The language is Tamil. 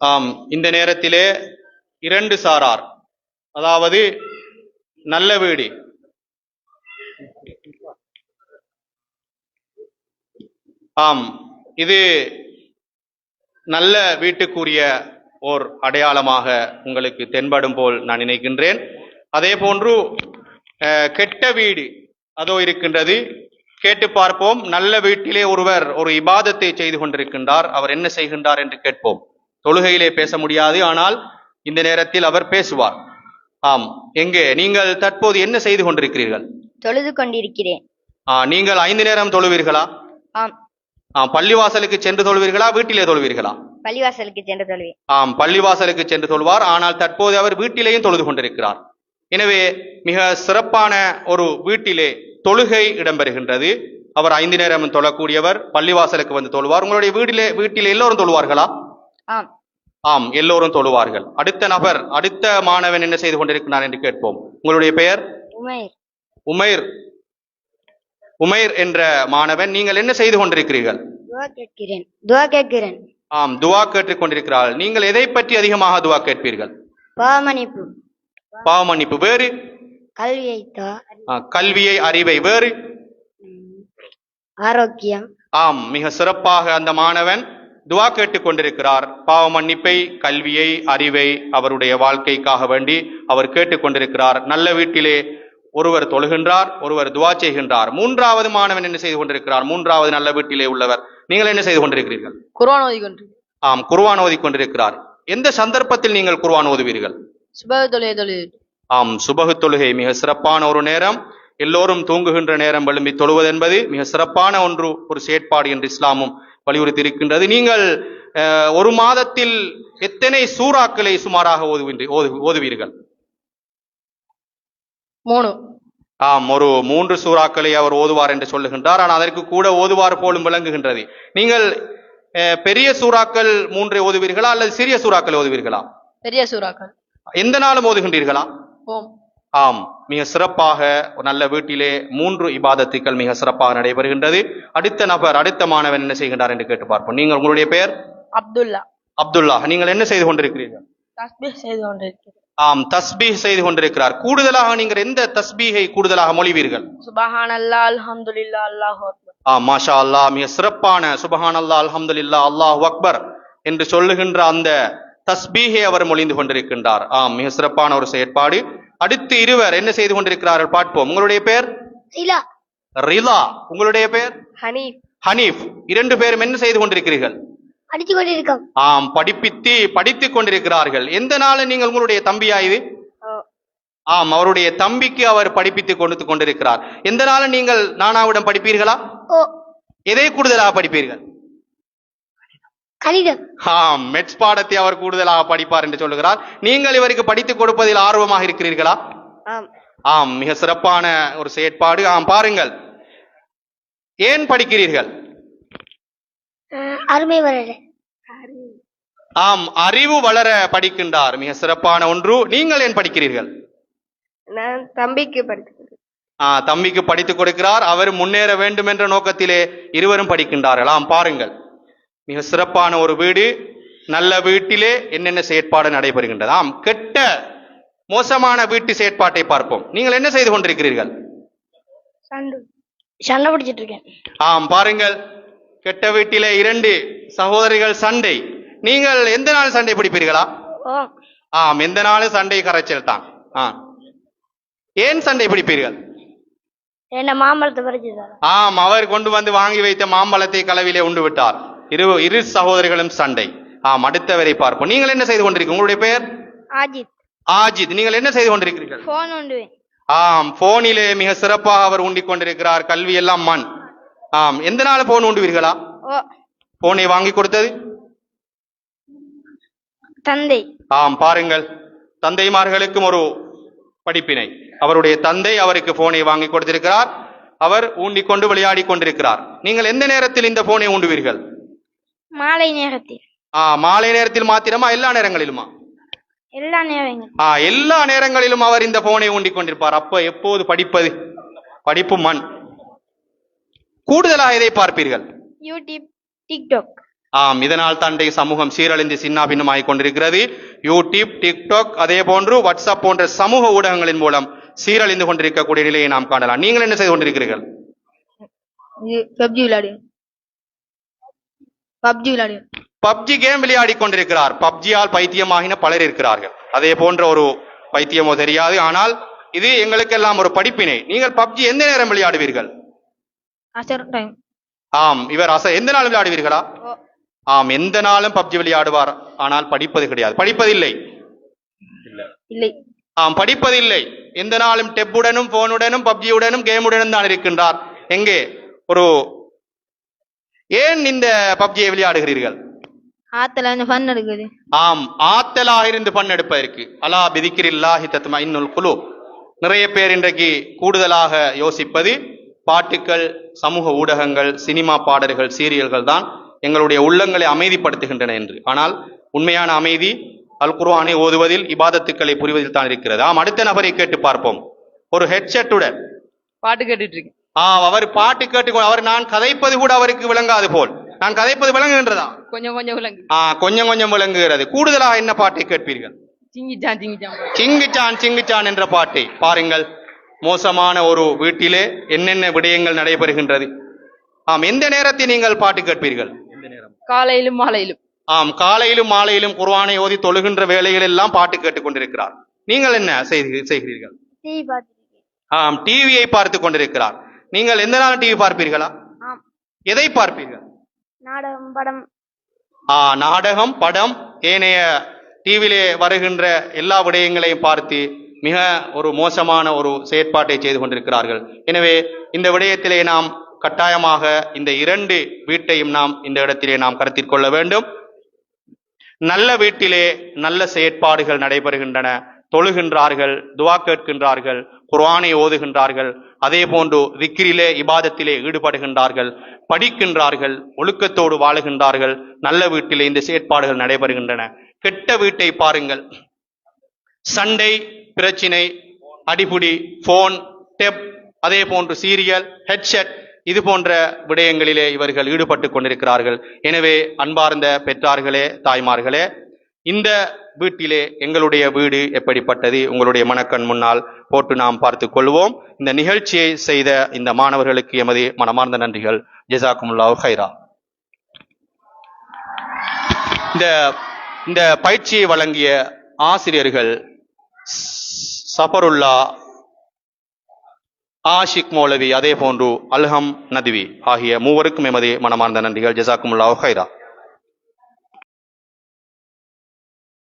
ஆம் இந்த நேரத்திலே இரண்டு சாரார் அதாவது நல்ல வீடு. ஆம் இது நல்ல வீட்டுக்குரிய ஓர் அடையாளமாக உங்களுக்கு தென்படும் போல் நான் நினைக்கின்றேன். அதே போன்று அஹ், கெட்ட வீடு அதோ இருக்கின்றது. கேட்டு பார்ப்போம் நல்ல வீட்டிலே ஒருவர் ஒரு இபாதத்தை செய்து கொண்டிருக்கின்றார். அவர் என்ன செய்கின்றார் என்று கேட்போம். தொழுகையிலே பேச முடியாது ஆனால் இந்த நேரத்தில் அவர் பேசுவார். ஆம் எங்கே? நீங்கள் தற்போது என்ன செய்து கொண்டிருக்கிறீர்கள்? தொழுது கொண்டிருக்கிறேன். ஆ, நீங்கள் ஐந்து நேரம் தொழுவீர்களா? ஆம். ஆ, பள்ளிவாசலுக்கு சென்று தொழுவீர்களா? வீட்டிலே தொழுவீர்களா? பள்ளிவாசலுக்கு சென்று தொழுவேன். ஆம் பள்ளிவாசலுக்கு சென்று தொழுவார் ஆனால் தற்போது அவர் வீட்டிலேயும் தொழுது கொண்டிருக்கிறார். எனவே மிக சிறப்பான ஒரு வீட்டிலே தொழுகை இடம்பெறுகின்றது. அவர் ஐந்து நேரம் தொழக்கூடியவர் பள்ளிவாசலுக்கு வந்து தொழுவார். உங்களுடைய வீட்டிலே வீட்டிலே எல்லோரும் தொழுவார்களா? ஆம். எல்லோரும் தொழுவார்கள். அடுத்த நபர் அடுத்த மாணவன் என்ன செய்து கொண்டிருக்கிறார் என்று கேட்போம். உங்களுடைய பெயர்? உமேர். உமைர். என்ற மாணவன் நீங்கள் என்ன செய்து கொண்டிருக்கிறீர்கள்? ஆம் துவா கேட்டுக் கொண்டிருக்கிறார்கள் நீங்கள் எதை பற்றி அதிகமாக துவா கேட்பீர்கள்? பாவமன்னிப்பு பாவ மன்னிப்பு வேறு? கல்வியை கல்வியை அறிவை வேறு? ஆரோக்கியம். ஆம் மிக சிறப்பாக அந்த மாணவன் துவா கேட்டுக் கொண்டிருக்கிறார் பாவ மன்னிப்பை கல்வியை அறிவை அவருடைய வாழ்க்கைக்காக வேண்டி அவர் கேட்டுக் கொண்டிருக்கிறார் நல்ல வீட்டிலே ஒருவர் தொழுகின்றார் ஒருவர் துவா செய்கின்றார். மூன்றாவது மாணவன் என்ன செய்து கொண்டிருக்கிறார்? மூன்றாவது நல்ல வீட்டிலே உள்ளவர். நீங்கள் என்ன செய்து கொண்டிருக்கிறீர்கள்? குர்ஆன் ஓதிக்கொண்டு ஆம் குர்ஆன் ஓதிக் கொண்டிருக்கிறார் எந்த சந்தர்ப்பத்தில் நீங்கள் குர்ஆன் ஓதுவீர்கள்? ஆம் சுபகு தொழுகை மிக சிறப்பான ஒரு நேரம். எல்லோரும் தூங்குகின்ற நேரம் எழும்பி தொழுவது என்பது மிக சிறப்பான ஒன்று ஒரு செயற்பாடு என்று இஸ்லாமும் வலியுறுத்தி இருக்கின்றது நீங்கள் ஒரு மாதத்தில் எத்தனை சூறாக்களை சுமாராக ஓதுவின்றி ஓது- ஓதுவீர்கள்? மூணு. ஆம் ஒரு மூன்று சூறாக்களை அவர் ஓதுவார் என்று சொல்லுகின்றார். ஆனால் அதற்கு கூட ஓதுவார் போலும் விளங்குகின்றது. நீங்கள் பெரிய சூறாக்கள் மூன்றை ஓதுவீர்களா அல்லது சிறிய சூறாக்கள் ஓதுவீர்களா? பெரிய சூறாக்கள். எந்த நாளும் ஓதுகின்றீர்களா? ஓம். ஆம் மிக சிறப்பாக ஒரு நல்ல வீட்டிலே மூன்று இபாதத்துக்கள் மிக சிறப்பாக நடைபெறுகின்றது. அடுத்த நபர் அடுத்த மாணவன் என்ன செய்கின்றார் என்று கேட்டு பார்ப்போம். நீங்கள் உங்களுடைய பெயர்? அப்துல்லா. அப்துல்லா. நீங்கள் என்ன செய்து கொண்டிருக்கிறீர்கள்? ஆம் தஸ்பீஹ் செய்து கொண்டிருக்கிறார். கூடுதலாக நீங்கள் எந்த தஸ்பீஹை கூடுதலாக மொழிவீர்கள்? சுபஹான் அல்லா அல்ஹம்துலில்லா அல்லாஹு அக்பர். ஆம் மாஷா அல்லாஹ் மிக சிறப்பான சுபஹான் அல்லாஹ் அல்ஹம்துலில்லா அல்லாஹ் அக்பர் என்று சொல்லுகின்ற அந்த தஸ்பீஹை அவர் மொழிந்து கொண்டிருக்கின்றார். ஆம் மிக சிறப்பான ஒரு செயற்பாடு. அடுத்து இருவர் என்ன செய்து கொண்டிருக்கிறார்கள் பார்ப்போம். உங்களுடைய பெயர் ரிலா. உங்களுடைய பெயர் ஹனீப் ஹனீஃப். இரண்டு பேரும் என்ன செய்து கொண்டிருக்கிறீர்கள்? ஆம் படிப்பித்து படித்துக் கொண்டிருக்கிறார்கள். எந்த நாள் நீங்கள் உங்களுடைய தம்பியா இது? ஆம் அவருடைய தம்பிக்கு அவர் படிப்பித்துக் கொடுத்து கொண்டிருக்கிறார். எந்த நாள் நீங்கள் நானாவிடம் படிப்பீர்களா? எதை கூடுதலாக படிப்பீர்கள்? கணிதம். ஆம் மெட்ஸ் பாடத்தை அவர் கூடுதலாக படிப்பார் என்று சொல்லுகிறார். நீங்கள் இவருக்கு படித்துக் கொடுப்பதில் ஆர்வமாக இருக்கிறீர்களா? ஆம். ஆம் மிக சிறப்பான ஒரு செயற்பாடு. ஆம் பாருங்கள். ஏன் படிக்கிறீர்கள்? அருமை வரல ஆம் அறிவு வளர படிக்கின்றார். மிக சிறப்பான ஒன்று. நீங்கள் ஏன் படிக்கிறீர்கள்? நான் தம்பிக்கு படித்து ஆ, தம்பிக்கு படித்துக் கொடுக்கிறார். அவர் முன்னேற வேண்டும் என்ற நோக்கத்திலே இருவரும் படிக்கின்றார்கள். ஆம் பாருங்கள். மிக சிறப்பான ஒரு வீடு நல்ல வீட்டிலே என்னென்ன செயற்பாடு நடைபெறுகின்றது? ஆம் கெட்ட மோசமான வீட்டு செயற்பாட்டை பார்ப்போம். நீங்கள் என்ன செய்து கொண்டிருக்கிறீர்கள்? சண்டு பிடிச்சிட்டு இருக்கேன். ஆம் பாருங்கள் கெட்ட வீட்டிலே இரண்டு சகோதரிகள் சண்டை. நீங்கள் எந்த நாள் சண்டை பிடிப்பீர்களா? ஆம் எந்த நாளும் சண்டை கரைச்சல் தான். ஆ. ஏன் சண்டை பிடிப்பீர்கள்? என்ன மாம்பழத்தை பறிச்சு ஆம் அவர் கொண்டு வந்து வாங்கி வைத்த மாம்பழத்தை கலவிலே உண்டு விட்டார். இரு இரு சகோதரிகளும் சண்டை. ஆம் அடுத்தவரை பார்ப்போம். நீங்கள் என்ன செய்து கொண்டிருக்கீங்க உங்களுடைய பெயர்? ஆஜித். ஆஜித் நீங்கள் என்ன செய்து கொண்டிருக்கிறீர்கள்? போன் உண்டுவேன் ஆம் போனிலே மிக சிறப்பாக அவர் உண்டிக் கொண்டிருக்கிறார் கல்வி எல்லாம் மண். ஆம் எந்த நாள் போன் உண்டுவீர்களா ஓ. போனை வாங்கி கொடுத்தது? தந்தை. ஆம் பாருங்கள். தந்தைமார்களுக்கும் ஒரு படிப்பினை. அவருடைய தந்தை அவருக்கு போனை வாங்கி கொடுத்திருக்கிறார். அவர் ஊண்டிக் கொண்டு விளையாடி கொண்டிருக்கிறார். நீங்கள் எந்த நேரத்தில் இந்த போனை ஊண்டுவீர்கள்? மாலை நேரத்தில். ஆ மாலை நேரத்தில் மாத்திரமா? எல்லா நேரங்களிலுமா? எல்லா நேரங்களும் ஆ எல்லா நேரங்களிலும் அவர் இந்த போனை ஊண்டிக் கொண்டிருப்பார் அப்ப எப்போது படிப்பது? படிப்பு மண். கூடுதலாக எதை பார்ப்பீர்கள்? யூடியூப் டிக்டாக் ஆம் இதனால் தண்டை சமூகம் சீரழிந்து சின்னாபின்னமாகிக் கொண்டிருக்கிறது. யூடியூப் டிக்டாக் அதே போன்று வாட்ஸ்அப் போன்ற சமூக ஊடகங்களின் மூலம் சீரழிந்து கொண்டிருக்கக்கூடிய நிலையை நாம் காணலாம். நீங்கள் என்ன செய்து கொண்டிருக்கிறீர்கள்? பப்ஜி விளையாடு. பப்ஜி விளையாடு. பப்ஜி கேம் விளையாடிக் கொண்டிருக்கிறார். பப்ஜியால் பைத்தியமாகின பலர் இருக்கிறார்கள். அதே போன்ற ஒரு பைத்தியமோ தெரியாது. ஆனால் இது எங்களுக்கெல்லாம் ஒரு படிப்பினை. நீங்கள் பப்ஜி எந்த நேரம் விளையாடுவீர்கள்? ஆம் இவர் அச எந்த நாள் விளையாடுவீர்களா? ஆம் எந்த நாளும் பப்ஜி விளையாடுவார். ஆனால் படிப்பது கிடையாது. படிப்பதில்லை. இல்லை. ஆம் படிப்பதில்லை. எந்த நாளும் டெப்புடனும் போனுடனும் பப்ஜியுடனும் கேமுடனும் தான் இருக்கின்றார். எங்கே? ஒரு ஏன் இந்த பப்ஜியை விளையாடுகிறீர்கள்? ஆத்துல இந்த ஃபன் எடுக்குது. ஆம் ஆத்தலாக இருந்து பன்னெடுப்பதற்கு அலா பிதிக்கிரில்லாஹி தத்மா இன்னுல் குலு நிறைய பேர் இன்றைக்கு கூடுதலாக யோசிப்பது பாட்டுக்கள் சமூக ஊடகங்கள் சினிமா பாடல்கள் சீரியல்கள் தான் எங்களுடைய உள்ளங்களை அமைதிப்படுத்துகின்றன என்று. ஆனால் உண்மையான அமைதி அல் குர்ஆனை ஓதுவதில் இபாதத்துக்களை புரிவதில் தான் இருக்கிறது. ஆம் அடுத்த நபரை கேட்டு பார்ப்போம். ஒரு ஹெட்செட்டுடன் பாட்டு கேட்டுட்டு இருக்கேன். ஆ அவர் பாட்டு கேட்டு அவர் நான் கதைப்பது கூட அவருக்கு விளங்காது போல். நான் கதைப்பது விளங்குகின்றதா? கொஞ்சம் கொஞ்சம் விளங்கு. ஆ கொஞ்சம் கொஞ்சம் விளங்குகிறது. கூடுதலாக என்ன பாட்டை கேட்பீர்கள்? சிங்கிச்சான் சிங்கிச்சான் சிங்குச்சான் சிங்குச்சான் என்ற பாட்டை. பாருங்கள் மோசமான ஒரு வீட்டிலே என்னென்ன விடயங்கள் நடைபெறுகின்றது. ஆம் எந்த நேரத்தில் நீங்கள் பாட்டு கேட்பீர்கள்? காலையிலும் மாலையிலும். ஆம் காலையிலும் மாலையிலும் குர்ஆனை ஓதி தொழுகின்ற வேளைகள் எல்லாம் பாட்டு கேட்டுக் கொண்டிருக்கிறார் நீங்கள் என்ன செய்தி- செய்கிறீர்கள்? ஆம் டிவியை பார்த்து கொண்டிருக்கிறார் நீங்கள் எந்த நாள் டிவி பார்ப்பீர்களா? எதை பார்ப்பீர்கள்? நாடகம் படம். ஆ நாடகம் படம் ஏனைய டிவியிலே வருகின்ற எல்லா விடயங்களையும் பார்த்து மிக ஒரு மோசமான ஒரு செயற்பாட்டை செய்து கொண்டிருக்கிறார்கள். எனவே இந்த விடயத்திலே நாம் கட்டாயமாக இந்த இரண்டு வீட்டையும் நாம் இந்த இடத்திலே நாம் கருத்தில் கொள்ள வேண்டும். நல்ல வீட்டிலே நல்ல செயற்பாடுகள் நடைபெறுகின்றன. தொழுகின்றார்கள் துவா கேட்கின்றார்கள் குர்ஆனை ஓதுகின்றார்கள் அதே போன்று திக்ரிலே இபாதத்திலே ஈடுபடுகின்றார்கள் படிக்கின்றார்கள் ஒழுக்கத்தோடு வாழுகின்றார்கள் நல்ல வீட்டிலே இந்த செயற்பாடுகள் நடைபெறுகின்றன. கெட்ட வீட்டை பாருங்கள். சண்டை பிரச்சினை அடிபுடி போன் டெப் அதே போன்று சீரியல் ஹெட்செட் இது போன்ற விடயங்களிலே இவர்கள் ஈடுபட்டு கொண்டிருக்கிறார்கள். எனவே அன்பார்ந்த பெற்றார்களே தாய்மார்களே இந்த வீட்டிலே எங்களுடைய வீடு எப்படிப்பட்டது? உங்களுடைய மனக்கண் முன்னால் போட்டு நாம் பார்த்து கொள்வோம். இந்த நிகழ்ச்சியை செய்த இந்த மாணவர்களுக்கு எமது மனமார்ந்த நன்றிகள். ஜெசாக்குமுல்லாஹ் ஹைரா இந்த இந்த பயிற்சியை வழங்கிய ஆசிரியர்கள் சஃபருல்லா ஆஷிக் மௌலவி அதே போன்று அல்ஹம் நதுவி ஆகிய மூவருக்கும் எமது மனமார்ந்த நன்றிகள். ஜெசாக்குமுல்லாஹ் ஹைரா